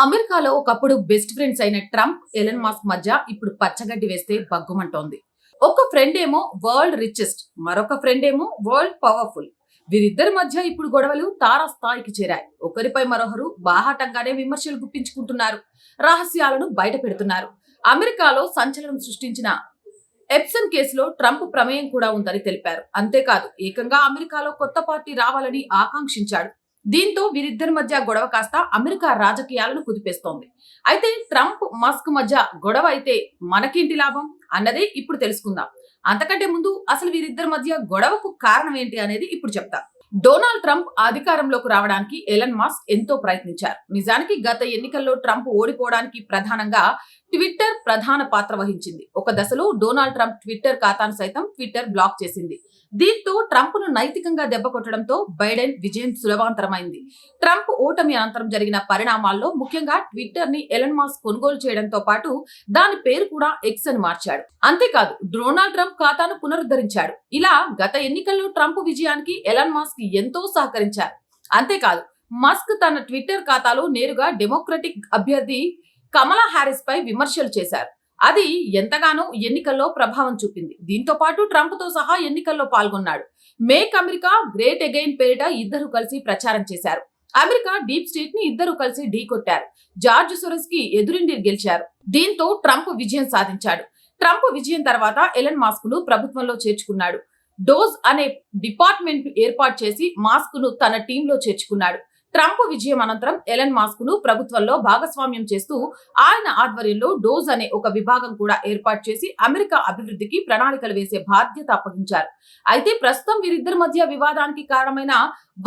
అమెరికాలో ఒకప్పుడు best friends అయిన ట్రంప్ ఎలన్ మాస్క్ మధ్య ఇప్పుడు పచ్చగడ్డి వేస్తే బగ్గుమంటోంది ఒక ఫ్రెండ్ ఏమో వరల్డ్ రిచెస్ట్ మరొక ఫ్రెండ్ ఏమో వరల్డ్ పవర్ఫుల్. వీరిద్దరి మధ్య ఇప్పుడు గొడవలు తారా స్థాయికి చేరాయి. ఒకరిపై మరొకరు బాహాటంగానే విమర్శలు గుప్పించుకుంటున్నారు రహస్యాలను బయట పెడుతున్నారు. అమెరికాలో సంచలనం సృష్టించిన ఎప్సన్ కేసులో ట్రంప్ ప్రమేయం కూడా ఉందని తెలిపారు. అంతేకాదు ఏకంగా అమెరికాలో కొత్త పార్టీ రావాలని ఆకాంక్షించాడు. దీంతో వీరిద్దరి మధ్య గొడవ కాస్త అమెరికా రాజకీయాలను కుదిపేస్తోంది. అయితే ట్రంప్ మస్క్ మధ్య గొడవ అయితే మనకేంటి లాభం? అన్నదే ఇప్పుడు తెలుసుకుందాం. అంతకంటే ముందు అసలు వీరిద్దరి మధ్య గొడవకు కారణం ఏంటి అనేది ఇప్పుడు చెప్తా. డొనాల్డ్ ట్రంప్ అధికారంలోకి రావడానికి ఎలన్ మాస్క్ ఎంతో ప్రయత్నించారు. నిజానికి గత ఎన్నికల్లో ట్రంప్ ఓడిపోవడానికి ప్రధానంగా ట్విట్టర్ ప్రధాన పాత్ర వహించింది. ఒక దశలో డొనాల్డ్ ట్రంప్ ట్విట్టర్ ఖాతాను సైతం ట్విట్టర్ బ్లాక్ చేసింది. దీంతో ట్రంప్ను నైతికంగా దెబ్బకొట్టడంతో బైడెన్ విజయం సులభాంతరమైంది. ట్రంప్ ఓటమి అనంతరం జరిగిన పరిణామాల్లో ముఖ్యంగా ట్విట్టర్ని ఎలన్ మాస్క్ కొనుగోలు చేయడంతో పాటు దాని పేరు కూడా ఎక్స్ అని మార్చాడు. అంతేకాదు డొనాల్డ్ ట్రంప్ ఖాతాను పునరుద్ధరించాడు. ఇలా గత ఎన్నికల్లో ట్రంప్ విజయానికి ఎలన్ మాస్క్ ఎంతో సహకరించారు. అంతేకాదు మస్క్ తన ట్విట్టర్ ఖాతాలో నేరుగా డెమోక్రటిక్ అభ్యర్థి కమలా హ్యారిస్ పై విమర్శలు చేశారు. అది ఎంతగానో ఎన్నికల్లో ప్రభావం చూపింది. దీంతో పాటు ట్రంప్తో సహా ఎన్నికల్లో పాల్గొన్నాడు. మేక్ అమెరికా గ్రేట్ అగైన్ పేరిట ఇద్దరు కలిసి ప్రచారం చేశారు. అమెరికా డీప్ స్టేట్ని ఇద్దరు కలిసి ఢీకొట్టారు జార్జ్ సొరస్కి ఎదురిండి గెలిచారు. దీంతో ట్రంప్ విజయం సాధించాడు. ట్రంప్ విజయం తర్వాత ఎలన్ మాస్క్ను ప్రభుత్వంలో చేర్చుకున్నాడు. డోజ్ అనే డిపార్ట్మెంట్ ఏర్పాటు చేసి మాస్క్ను తన టీంలో చేర్చుకున్నాడు. ట్రంప్ విజయం అనంతరం ఎలన్ మాస్క్ను ప్రభుత్వంలో భాగస్వామ్యం చేస్తూ ఆయన ఆధ్వర్యంలో డోజ్ అనే ఒక విభాగం కూడా ఏర్పాటు చేసి అమెరికా అభివృద్ధికి ప్రణాళికలు వేసే బాధ్యత అప్పగించారు. అయితే ప్రస్తుతం వీరిద్దరి మధ్య వివాదానికి కారణమైన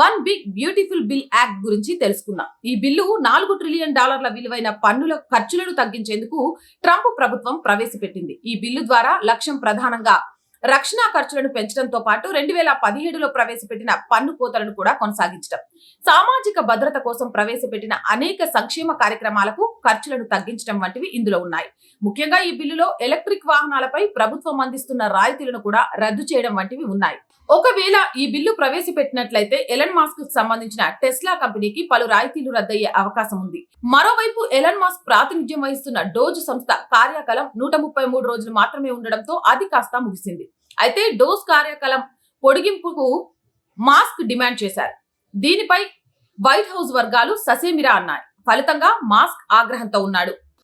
one big beautiful bill act గురించి తెలుసుకుందాం. ఈ బిల్లు నాలుగు ట్రిలియన్ డాలర్ల విలువైన పన్నుల ఖర్చులను తగ్గించేందుకు ట్రంప్ ప్రభుత్వం ప్రవేశపెట్టింది. ఈ బిల్లు ద్వారా లక్ష్యం ప్రధానంగా రక్షణ ఖర్చులను పెంచడంతో పాటు రెండు వేల పదిహేడులో ప్రవేశపెట్టిన పన్ను కోతలను కూడా కొనసాగించడం. సామాజిక భద్రత కోసం ప్రవేశపెట్టిన అనేక సంక్షేమ కార్యక్రమాలకు ఖర్చులను తగ్గించడం వంటివి ఇందులో ఉన్నాయి. ముఖ్యంగా ఈ బిల్లులో ఎలక్ట్రిక్ వాహనాలపై ప్రభుత్వం అందిస్తున్న రాయితీలను కూడా రద్దు చేయడం వంటివి ఉన్నాయి. ఒకవేళ ఈ బిల్లు ప్రవేశపెట్టినట్లయితే ఎలన్ మాస్క్కు సంబంధించిన టెస్లా కంపెనీకి పలు రాయితీలు రద్దయ్యే అవకాశం ఉంది. మరోవైపు ఎలన్ మాస్క్ ప్రాతినిధ్యం వహిస్తున్న డోజ్ సంస్థ కార్యకాలం నూట ముప్పై మూడు రోజులు మాత్రమే ఉండడంతో అది కాస్త ముగిసింది. అయితే డోస్ కార్యకలం పొడిగింపుకు మాస్క్ డిమాండ్ చేశారు. దీనిపై వైట్ హౌస్ వర్గాలు ససేమిరా అన్నాయి. ఫలితంగా మాస్క్ ఆగ్రహంతో ఉన్నాడు.